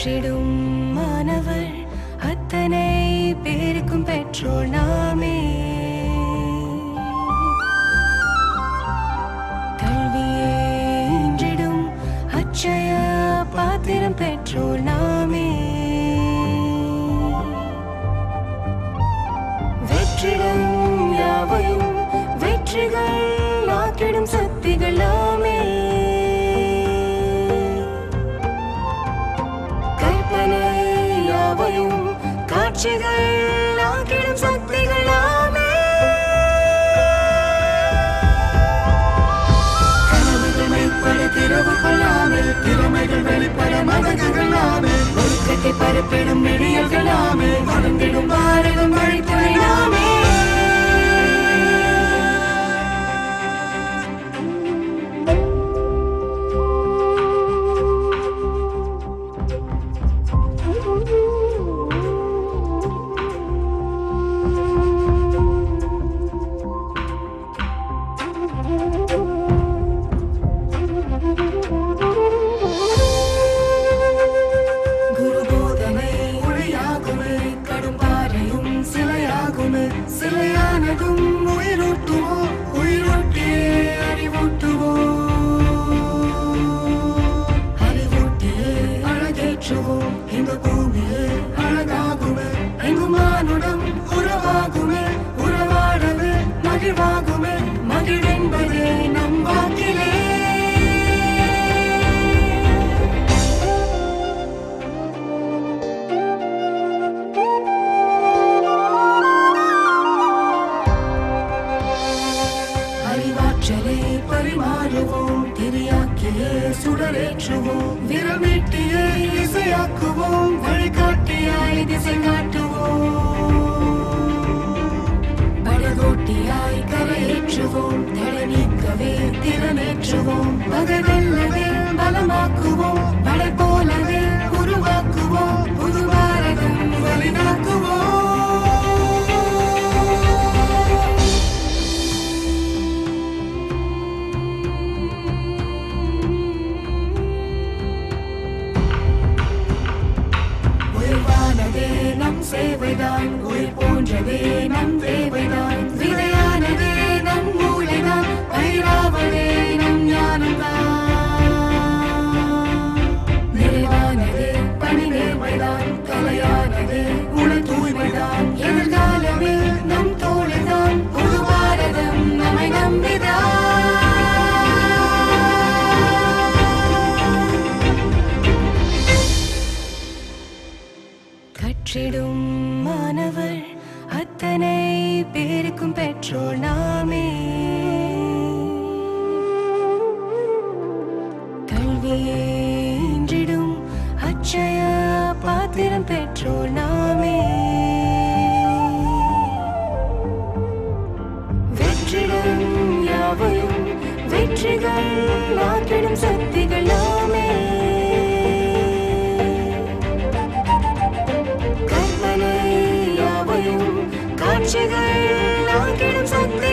கற்றிடும் மாணவர். அத்தனை பேருக்கும் பெற்றோர் நாமே. கல்வியே இன்றிடும் அச்சய பாத்திரம் பெற்றோர் நாமே. வெற்றிடம் யாவையும் வெற்றிகள் ஆக்கிடும் சக்திகளா காட்சிகள் ஆக்கிடும் சக்திகள் கனவுகள் மெய்ப்பட திறமைகள் வெளிப்பட மதகுகள் ஒழுக்கத்தை பரப்பிடும் நெடியல்கள் மகிழ்வாகுமே மகிழ்வென்பதே நம் வாக்கிலே. அறிவாற்றலே பரிமாறுவோம் திரியாக்கியே சுடரேற்றுவோம் விரமீட்டியே இசையாக்குவோம் வழிகாட்டியாய் திசை காட்டுவோம். மாற்றுவோம் பகவெல்லவே பலமாக்குவோம். பணி நேர்மைதான் கலையானதே உண தூய்மைதான். எதிர்காலமே நம் தோழிதான் புது பாரதம் நம்மை நம்பிதான் கற்றிடும் மாணவர் அத்தனை பேருக்கும் பெற்றோர் நாமே பாத்திரம் பெற்றோர் நாமே. வெற்றிடம் யாவையும் வெற்றிகள் ஆக்கிடும் சக்திகள் நாமே. கற்பனை யாவையும் காட்சிகள் ஆக்கிடும் சக்தி